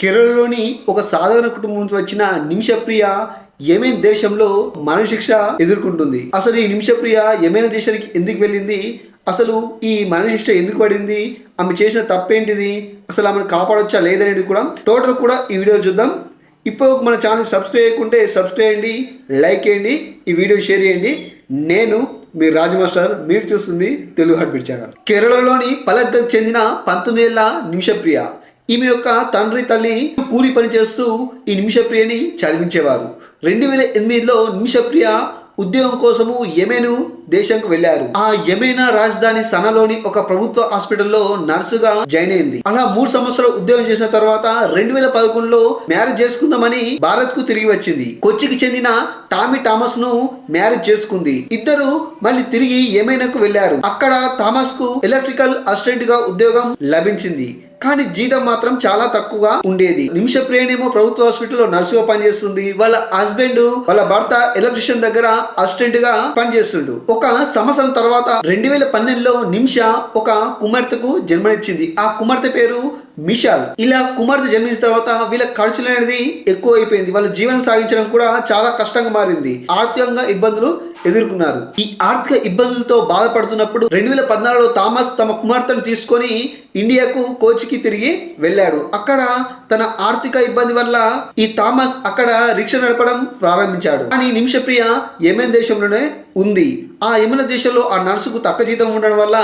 కేరళలోని ఒక సాధారణ కుటుంబం నుంచి వచ్చిన నిమిషప్రియ యెమెన్ దేశంలో మరణశిక్ష ఎదుర్కొంటుంది. అసలు ఈ నిమిషప్రియ యెమెన్ దేశానికి ఎందుకు వెళ్ళింది? అసలు ఈ మరణశిక్ష ఎందుకు పడింది? ఆమె చేసిన తప్పేంటిది? అసలు ఆమెను కాపాడొచ్చా లేదనేది కూడా టోటల్ కూడా ఈ వీడియో చూద్దాం. ఇప్పుడు మన ఛానల్ సబ్స్క్రైబ్ చేయకుంటే సబ్స్క్రైబ్ చేయండి లైక్ చేయండి ఈ వీడియో షేర్ చేయండి. నేను మీ రాజ్ మాస్టర్ మీరు చూస్తుంది తెలుగు హార్ట్ ఛానల్. కేరళలోని పలగ్గకు చెందిన పంతొమ్మిది ఏళ్ళ నిమిషప్రియ. ఈమె యొక్క తండ్రి తల్లి కూలి పని చేస్తూ ఈ నిమిషప్రియని చదివించేవారు. రెండు వేల ఎనిమిదిలో నిమిషప్రియ ఉద్యోగం కోసము యెమెను దేశంకు వెళ్ళారు ఆ యెమెనా రాజధాని సనలోని ఒక ప్రభుత్వ హాస్పిటల్లో నర్సుగా జాయిన్ అయింది. అలా మూడు సంవత్సరాలు ఉద్యోగం చేసిన తర్వాత రెండు వేల పదకొండులో మ్యారేజ్ చేసుకుందామని భారత్కు తిరిగి వచ్చింది. కొచ్చికి చెందిన టామీ థామస్ను మ్యారేజ్ చేసుకుంది. ఇద్దరు మళ్ళీ తిరిగి యెమెనకు వెళ్ళారు అక్కడ థామస్కు ఎలక్ట్రికల్ అసిస్టెంట్గా ఉద్యోగం లభించింది. కానీ జీతం మాత్రం చాలా తక్కువగా ఉండేది. నిమిష ప్రియనేమో ప్రభుత్వ హాస్పిటల్లో నర్సుగా పనిచేస్తుంది. వాళ్ళ హస్బెండ్ వాళ్ళ భర్త ఎలక్ట్రిషియన్ దగ్గర అసిస్టెంట్గా పనిచేస్తుండు. ఒక సంవత్సరం తర్వాత రెండు వేల పన్నెండులో నిమిష ఒక కుమార్తెకు జన్మనిచ్చింది. ఆ కుమార్తె పేరు మిషాల్. ఇలా కుమార్తె జన్మించిన తర్వాత వీళ్ళ ఖర్చులు అనేది ఎక్కువ అయిపోయింది వాళ్ళ జీవనం సాగించడం కూడా చాలా కష్టంగా మారింది. ఆర్థికంగా ఇబ్బందులు ఎదుర్కొన్నారు. ఈ ఆర్థిక ఇబ్బందులతో బాధపడుతున్నప్పుడు రెండు వేల పద్నాలుగులో థామస్ తమ కుమార్తెను తీసుకొని ఇండియాకు కోచ్కి తిరిగి వెళ్ళాడు. అక్కడ తన ఆర్థిక ఇబ్బంది వల్ల ఈ థామస్ అక్కడ రిక్షా నడపడం ప్రారంభించాడు. కానీ నిమిషప్రియ యమెన్ దేశంలోనే ఉంది. ఆ యమున దేశంలో ఆ నర్సుకు తక్కువ జీతం ఉండడం వల్ల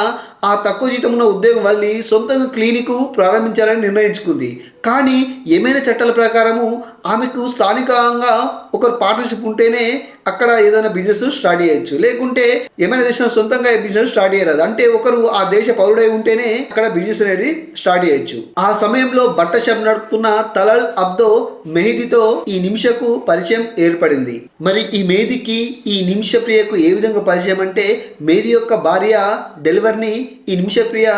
ఆ తక్కువ జీతం ఉన్న ఉద్యోగం వల్లి సొంతంగా క్లినిక్ ప్రారంభించాలని నిర్ణయించుకుంది. కానీ ఏమైనా చట్టాల ప్రకారము ఆమెకు స్థానికంగా ఒక పార్ట్నర్షిప్ ఉంటేనే అక్కడ ఏదైనా బిజినెస్ స్టార్ట్ చేయొచ్చు. లేకుంటే ఏమైనా దేశం సొంతంగా బిజినెస్ స్టార్ట్ చేయరాదు. అంటే ఒకరు ఆ దేశ పౌరుడై ఉంటేనే అక్కడ బిజినెస్ అనేది స్టార్ట్ చేయొచ్చు. ఆ సమయంలో బట్ట షాప్ నడుపుతున్న తలల్ అబ్దో మెహదీతో ఈ నిమిషకు పరిచయం ఏర్పడింది. మరి ఈ మేదికి ఈ నిమిష ప్రియకు ఏ విధంగా పరిచయం అంటే మేది యొక్క భార్య డెలివరీని ఈ నిమిషప్రియ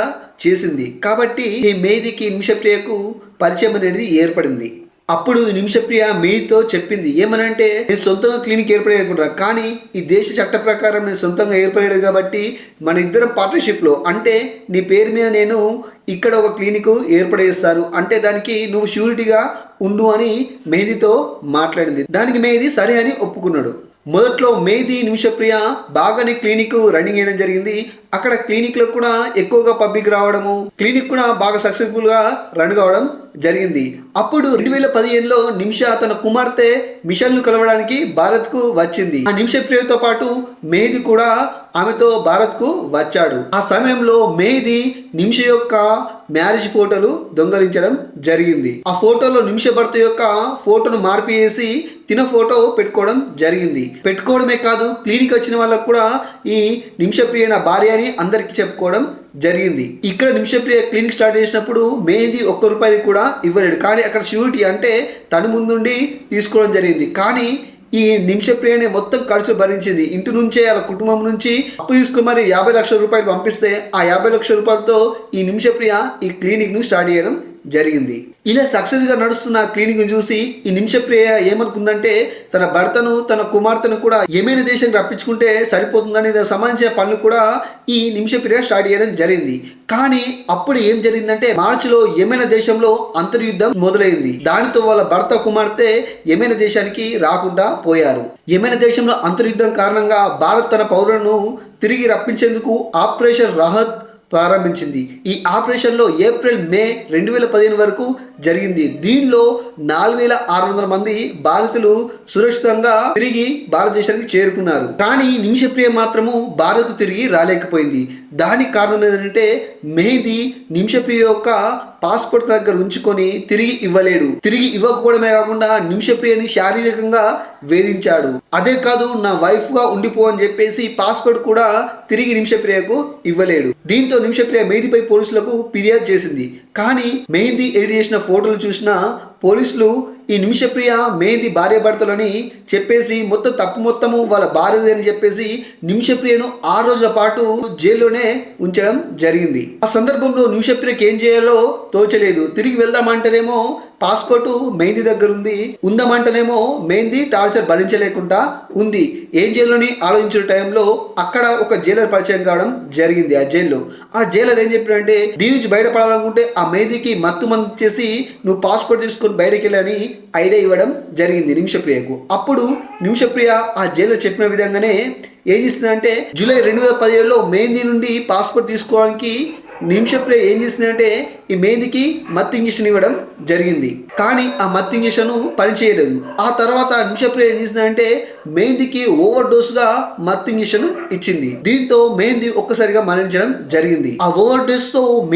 చేసింది. కాబట్టి ఈ మేదికి నిమిషప్రియకు పరిచయం అనేది ఏర్పడింది. అప్పుడు నిమిషప్రియ మీతో చెప్పింది ఏమనంటే నేను సొంతంగా క్లినిక్ ఏర్పడేది అనుకుంటా కానీ ఈ దేశ చట్ట ప్రకారం నేను సొంతంగా ఏర్పడేది కాబట్టి మన ఇద్దరం పార్ట్నర్షిప్లో అంటే నీ పేరు మీద నేను ఇక్కడ ఒక క్లినిక్ ఏర్పడేస్తాను. అంటే దానికి నువ్వు షూరిటీగా ఉండు అని మేదితో మాట్లాడింది. దానికి మేది సరే అని ఒప్పుకున్నాడు. మొదట్లో మేది నిమిషప్రియ బాగానే క్లినిక్ రన్నింగ్ చేయడం జరిగింది. అక్కడ క్లినిక్లో కూడా ఎక్కువగా పబ్లిక్ రావడము క్లినిక్ కూడా బాగా సక్సెస్ఫుల్గా రన్ కావడం జరిగింది. అప్పుడు రెండు వేల పదిహేనులో నిమిష తన కుమార్తె మిషల్ను కలవడానికి భారత్కు వచ్చింది. ఆ నిమిష ప్రియతో పాటు మేది కూడా ఆమెతో భారత్కు వచ్చాడు. ఆ సమయంలో మేది నిమిష యొక్క మ్యారేజ్ ఫోటోలు దొంగలించడం జరిగింది. ఆ ఫోటోలో నిమిష భర్త యొక్క ఫోటోను మార్పు చేసి తిన ఫోటో పెట్టుకోవడం జరిగింది. పెట్టుకోవడమే కాదు క్లినిక్ వచ్చిన వాళ్ళకు కూడా ఈ నిమిషప్రియ నా భార్య అని అందరికీ చెప్పుకోవడం జరిగింది. ఇక్కడ నిమిషప్రియ క్లినిక్ స్టార్ట్ చేసినప్పుడు మేది ఒక్క రూపాయి కూడా ఇవ్వలేడు. కానీ అక్కడ షూరిటీ అంటే తను ముందుండి తీసుకోవడం జరిగింది. కానీ ఈ నిమిషప్రియనే మొత్తం ఖర్చు భరించింది. ఇంటి నుంచే వాళ్ళ కుటుంబం నుంచి అప్పు తీసుకుని మరి యాభై లక్షల రూపాయలు పంపిస్తే ఆ యాభై లక్షల రూపాయలతో ఈ నిమిషప్రియ ఈ క్లినిక్ను స్టార్ట్ చేయడం జరిగింది. ఇలా సక్సెస్గా నడుస్తున్న క్లినిక్ చూసి ఈ నిమిషప్రియ ఏమనుకుందంటే తన భర్తను తన కుమార్తెను కూడా ఏమైనా దేశం రప్పించుకుంటే సరిపోతుందని సంబంధించిన పనులు కూడా ఈ నిమిషప్రియ స్టార్ట్ చేయడం జరిగింది. కానీ అప్పుడు ఏం జరిగిందంటే మార్చిలో ఏమైనా దేశంలో అంతర్యుద్ధం మొదలైంది. దానితో వాళ్ళ భర్త కుమార్తె ఏమైనా దేశానికి రాకుండా పోయారు. ఏమైనా దేశంలో అంతర్యుద్ధం కారణంగా భారత్ తన పౌరులను తిరిగి రప్పించేందుకు ఆపరేషన్ రహత్ ప్రారంభించింది. ఈ ఆపరేషన్లో ఏప్రిల్ మే రెండు వేల పదిహేను వరకు జరిగింది. దీనిలో నాలుగు వేల ఆరు వందల మంది బాధితులు సురక్షితంగా తిరిగి భారతదేశానికి చేరుకున్నారు. కానీ నిమిషప్రియ మాత్రము భారత్ తిరిగి రాలేకపోయింది. దానికి కారణం ఏంటంటే మెహదీ నిమిషప్రియ యొక్క పాస్పోర్ట్ దగ్గర ఉంచుకొని తిరిగి ఇవ్వలేడు. తిరిగి ఇవ్వకపోవడమే కాకుండా నిమిషప్రియని శారీరకంగా వేధించాడు. అదే కాదు నా వైఫ్గా ఉండిపో అని చెప్పేసి పాస్పోర్ట్ కూడా తిరిగి నిమిషప్రియకు ఇవ్వలేడు. దీంతో నిమిషప్రియ మెహదీపై పోలీసులకు ఫిర్యాదు చేసింది. కానీ మెహదీ ఎడిట్ చేసిన ఫోటోలు చూసిన పోలీసులు ఈ నిమిషప్రియ మేది భార్య భర్తలని చెప్పేసి మొత్తం తప్పు మొత్తము వాళ్ళ భార్యది అని చెప్పేసి నిమిషప్రియను ఆరు రోజుల పాటు జైల్లోనే ఉంచడం జరిగింది. ఆ సందర్భంలో నిమిషప్రియకి ఏం చేయాలో తోచలేదు. తిరిగి వెళ్దామంటేనేమో పాస్పోర్టు మెహందీ దగ్గర ఉంది ఉందమంటేనేమో మెహందీ టార్చర్ భరించలేకుండా ఉంది. ఏం చేయాలని ఆలోచించిన టైంలో అక్కడ ఒక జైలర్ పరిచయం కావడం జరిగింది ఆ జైల్లో. ఆ జైలర్ ఏం చెప్పాడంటే దీని నుంచి బయటపడాలనుకుంటే ఆ మెహందీకి మత్తు మందు చేసి నువ్వు పాస్పోర్ట్ తీసుకొని బయటకు వెళ్ళని ఐడియా ఇవ్వడం జరిగింది నిమిషప్రియకు. అప్పుడు నిమిషప్రియ ఆ జైల్లో చెప్పిన విధంగానే ఏం చేస్తుందంటే జూలై రెండు వేల పదిహేడులో మెహందీ నుండి పాస్పోర్ట్ తీసుకోవడానికి నిమిషప్రియ ఏం చేసిందంటే ఈ మేదికి మత్తు ఇంజక్షన్ ఇవ్వడం జరిగింది. కానీ ఆ మత్తు ఇంజక్షన్ పనిచేయలేదు ఆ తర్వాత నిమిషప్రియ ఏం చేసిందంటే మెహందీకి ఓవర్ డోస్గా మత్తు ఇంజక్షన్ ఇచ్చింది. దీంతో మేంది ఒక్కసారిగా మరణించడం జరిగింది. ఆ ఓవర్ డోస్తో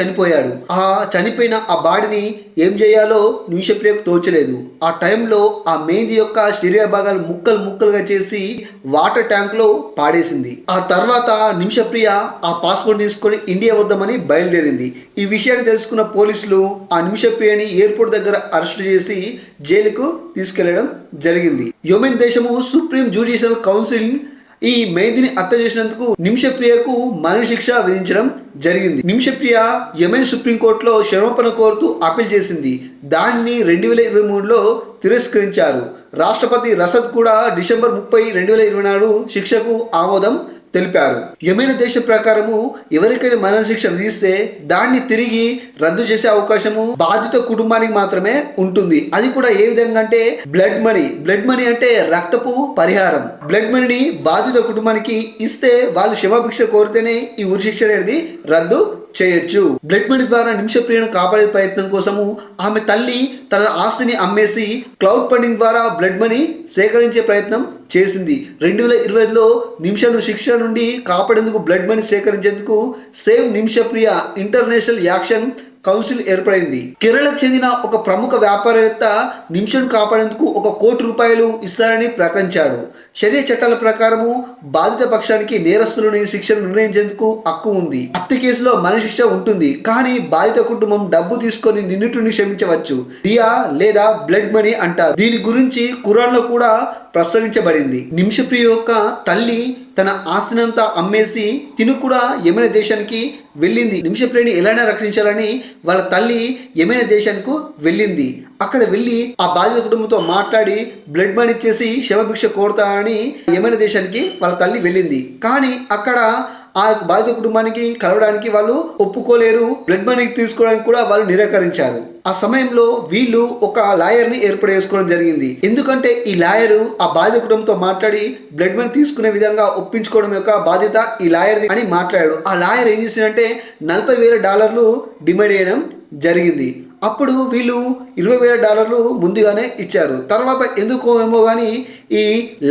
చనిపోయాడు. ఆ చనిపోయిన ఆ బాడీని ఏం చేయాలో నిమిషప్రియకు తోచలేదు. ఆ టైంలో ఆ మెహందీ యొక్క శరీర భాగాలు ముక్కలు ముక్కలుగా చేసి వాటర్ ట్యాంక్లో పాడేసింది. ఆ తర్వాత నిమిషప్రియ ఆ పాస్పోర్ట్ తీసుకొని ఇండియా వద్దామని బయలుదేరింది. ఈ విషయాన్ని తెలుసుకున్న పోలీసులు ఆ నిమిషప్రియని ఎయిర్పోర్ట్ దగ్గర అరెస్టు చేసి జైలుకు తీసుకెళ్ళడం జరిగింది. యోమెన్ దేశము సుప్రీం జ్యుడిషియల్ కౌన్సిల్ ఈ మెహందీని హత్య చేసినందుకు నిమిషప్రియకు మరణశిక్ష విధించడం జరిగింది. నిమిషప్రియ యమెన్ సుప్రీంకోర్టులో క్షమాపణ కోరుతూ అప్పీల్ చేసింది. దాన్ని రెండు వేల ఇరవై మూడులో తిరస్కరించారు. రాష్ట్రపతి రసద్ కూడా డిసెంబర్ ముప్పై రెండు వేల ఇరవై నాడు శిక్షకు ఆమోదం తెలిపారు. యమైన దేశం ప్రకారము ఎవరికైనా మరణశిక్ష విధిస్తే దాన్ని తిరిగి రద్దు చేసే అవకాశము బాధిత కుటుంబానికి మాత్రమే ఉంటుంది. అది కూడా ఏ విధంగా అంటే బ్లడ్ మనీ. బ్లడ్ మనీ అంటే రక్తపు పరిహారం. బ్లడ్ మనీని బాధిత కుటుంబానికి ఇస్తే వాళ్ళు క్షమాభిక్ష కోరితేనే ఈ ఉరి శిక్ష అనేది రద్దు చేయొచ్చు. బ్లడ్ మనీ ద్వారా నిమిషప్రియను కాపాడే ప్రయత్నం కోసము ఆమె తల్లి తన ఆస్తిని అమ్మేసి క్లౌడ్ ఫండింగ్ ద్వారా బ్లడ్ మనీ సేకరించే ప్రయత్నం చేసింది. రెండు వేల ఇరవైలో నిమిషను శిక్ష నుండి కాపాడేందుకు బ్లడ్ మనీ సేకరించేందుకు save Nimishapriya international action council ఏర్పడింది. కేరళకు చెందిన ఒక ప్రముఖ వ్యాపారవేత్త నిమిషం కాపాడేందుకు ఒక కోటి రూపాయలు ఇస్తారని ప్రకటించాడు. శరీర చట్టాల ప్రకారము బాధిత పక్షానికి నేరస్తులని శిక్షను నిర్ణయించేందుకు హక్కు ఉంది. హత్య కేసులో మరణశిక్ష ఉంటుంది. కానీ బాధిత కుటుంబం డబ్బు తీసుకొని నిన్నుటిని క్షమించవచ్చు. దియా లేదా బ్లడ్ మనీ అంటారు. దీని గురించి ఖురాన్లో కూడా ప్రస్తావించబడింది నిమిషప్రియ యొక్క తల్లి తన ఆస్తినంతా అమ్మేసి తిను కూడా యమైన దేశానికి వెళ్ళింది. నిమిషప్రియని ఎలానే రక్షించాలని వాళ్ళ తల్లి యమైన దేశానికి వెళ్ళింది. అక్కడ వెళ్ళి ఆ బాధిత కుటుంబంతో మాట్లాడి బ్లడ్ మనీ ఇచ్చేసి శవభిక్ష కోరుతా అని యమైన దేశానికి వాళ్ళ తల్లి వెళ్ళింది. కానీ అక్కడ ఆ యొక్క బాధిత కుటుంబానికి కలవడానికి వాళ్ళు ఒప్పుకోలేరు బ్లడ్ మనీ తీసుకోవడానికి కూడా వాళ్ళు నిరాకరించారు. ఆ సమయంలో వీళ్ళు ఒక లాయర్ని ఏర్పాటు చేసుకోవడం జరిగింది. ఎందుకంటే ఈ లాయరు ఆ బాధిత కుటుంబంతో మాట్లాడి బ్లడ్ మనీ తీసుకునే విధంగా ఒప్పించుకోవడం యొక్క బాధ్యత ఈ లాయర్ అని మాట్లాడాడు. ఆ లాయర్ ఏం చేసిందంటే నలభై వేల డాలర్లు డిమాండ్ చేయడం జరిగింది. అప్పుడు వీళ్ళు ఇరవై వేల డాలర్లు ముందుగానే ఇచ్చారు. తర్వాత ఎందుకో ఏమో కానీ ఈ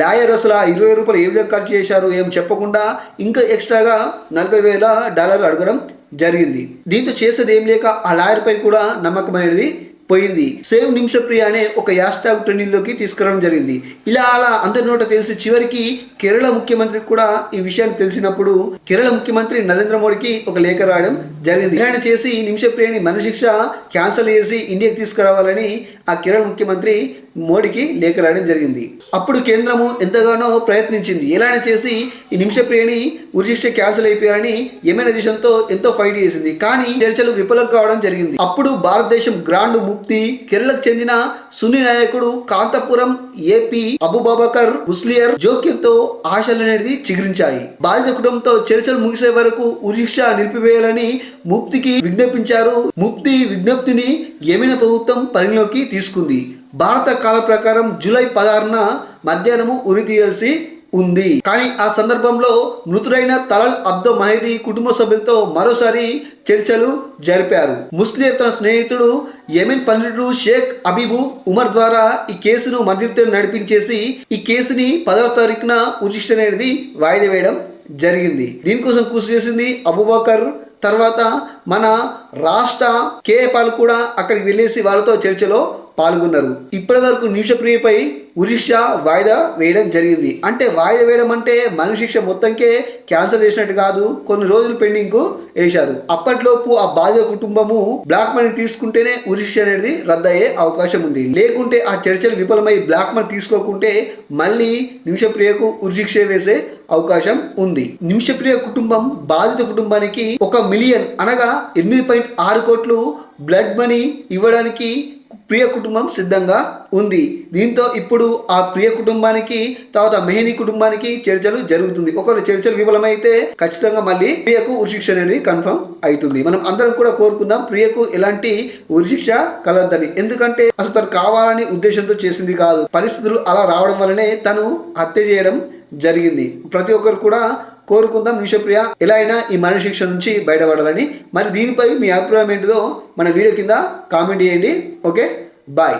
లాయర్ అసలు ఆ ఇరవై రూపాయలు ఏ విధంగా ఖర్చు చేశారు ఏం చెప్పకుండా ఇంకా ఎక్స్ట్రాగా నలభై వేల డాలర్లు అడగడం జరిగింది. దీంతో చేసేది ఏం లేక ఆ లాయర్పై కూడా నమ్మకం అనేది పోయింది. సేవ్ నిమిషప్రియ అనే ఒక యాష్ ట్యాగ్లోకి తీసుకురావడం జరిగింది. ఇలా అలా అందరి నోట తెలిసి చివరికి కేరళ ముఖ్యమంత్రికి కూడా ఈ విషయాన్ని తెలిసినప్పుడు కేరళ ముఖ్యమంత్రి నరేంద్ర మోడీకి ఒక లేఖ రాయడం జరిగింది. ఆయన చేసి నిమిషప్రియని మరణశిక్ష క్యాన్సిల్ చేసి ఇండియాకి తీసుకురావాలని ఆ కేరళ ముఖ్యమంత్రి మోడీకి లేఖ రాయడం జరిగింది. అప్పుడు కేంద్రము ఎంతగానో ప్రయత్నించింది. ఎలానే చేసి ఈ నిమిషప్రియని ఉరిశిక్ష క్యాన్సిల్ అయిపోయారని ఏమైనా దేశంతో ఎంతో ఫైట్ చేసింది. కానీ చర్చలు విఫలం కావడం జరిగింది. అప్పుడు భారతదేశం గ్రాండ్ ముక్తి కేరళకు చెందిన సున్ని నాయకుడు కాంతపురం ఏపీ అబుబాబకర్ ముస్లియర్ జోక్యంతో ఆశలు అనేది చిగురించాయి. బాధిత కుటుంబంతో చర్చలు ముగిసే వరకు ఉరిశిక్ష నిలిపివేయాలని ముక్తికి విజ్ఞప్తించారు ముక్తి విజ్ఞప్తిని ఏమైనా ప్రభుత్వం పరిగణలోకి తీసుకుంది. భారత కాల ప్రకారం జూలై పదహారున మధ్యాహ్నము ఉరి తీయాల్సి ఉంది. కానీ ఆ సందర్భంలో మృతుడైన తలల్ అబ్దో మహదీ కుటుంబ సభ్యులతో మరోసారి చర్చలు జరిపారు. ముస్లిం తన స్నేహితుడు యెమెన్ పండితుడు షేక్ అబీబు ఉమర్ ద్వారా ఈ కేసును మధ్యవర్తులు నడిపించేసి ఈ కేసుని పదవ తారీఖున ఉచిష్ట అనేది వాయిదా వేయడం జరిగింది. దీనికోసం కృషి చేసింది అబుబకర్. తర్వాత మన రాష్ట్ర కేఏపాల్ కూడా అక్కడికి వెళ్ళేసి వాళ్ళతో చర్చలో పాల్గొన్నారు. ఇప్పటి వరకు నిమిషప్రియపై ఉరిష వాయిదా వేయడం జరిగింది. అంటే వాయిదా వేయడం అంటే మరణశిక్ష మొత్తంకే క్యాన్సిల్ చేసినట్టు కాదు కొన్ని రోజులు పెండింగ్కు వేశారు. అప్పట్లోపు ఆ బాధిత కుటుంబము బ్లాక్ మనీ తీసుకుంటేనే ఉరిష అనేది రద్దయ్యే అవకాశం ఉంది. లేకుంటే ఆ చర్చలు విఫలమై బ్లాక్ మనీ తీసుకోకుంటే మళ్ళీ నిమిషప్రియకు ఉరిశిక్ష వేసే అవకాశం ఉంది. నిమిషప్రియ కుటుంబం బాధిత కుటుంబానికి ఒక మిలియన్ అనగా ఎనిమిది పాయింట్ ఆరు కోట్లు బ్లడ్ మనీ ఇవ్వడానికి ప్రియ కుటుంబం సిద్ధంగా ఉంది. దీంతో ఇప్పుడు ఆ ప్రియ కుటుంబానికి తర్వాత మెహనీ కుటుంబానికి చర్చలు జరుగుతుంది. ఒకవేళ చర్చలు విఫలమైతే ఖచ్చితంగా మళ్ళీ ప్రియకు ఉరిశిక్ష అనేది కన్ఫర్మ్ అవుతుంది. మనం అందరం కూడా కోరుకుందాం ప్రియకు ఎలాంటి ఉరిశిక్ష కలదని ఎందుకంటే అసలు తను కావాలని ఉద్దేశంతో చేసింది కాదు. పరిస్థితులు అలా రావడం వల్లనే తను హత్య చేయడం జరిగింది. ప్రతి ఒక్కరు కూడా కోరుకుందాం. నిషప్రియ ఎలా అయినా ఈ మరణ శిక్ష నుంచి బయటపడాలని. మరి దీనిపై మీ అభిప్రాయం ఏంటిదో మన వీడియో కింద కామెంట్ చేయండి. ఓకే? బాయ్.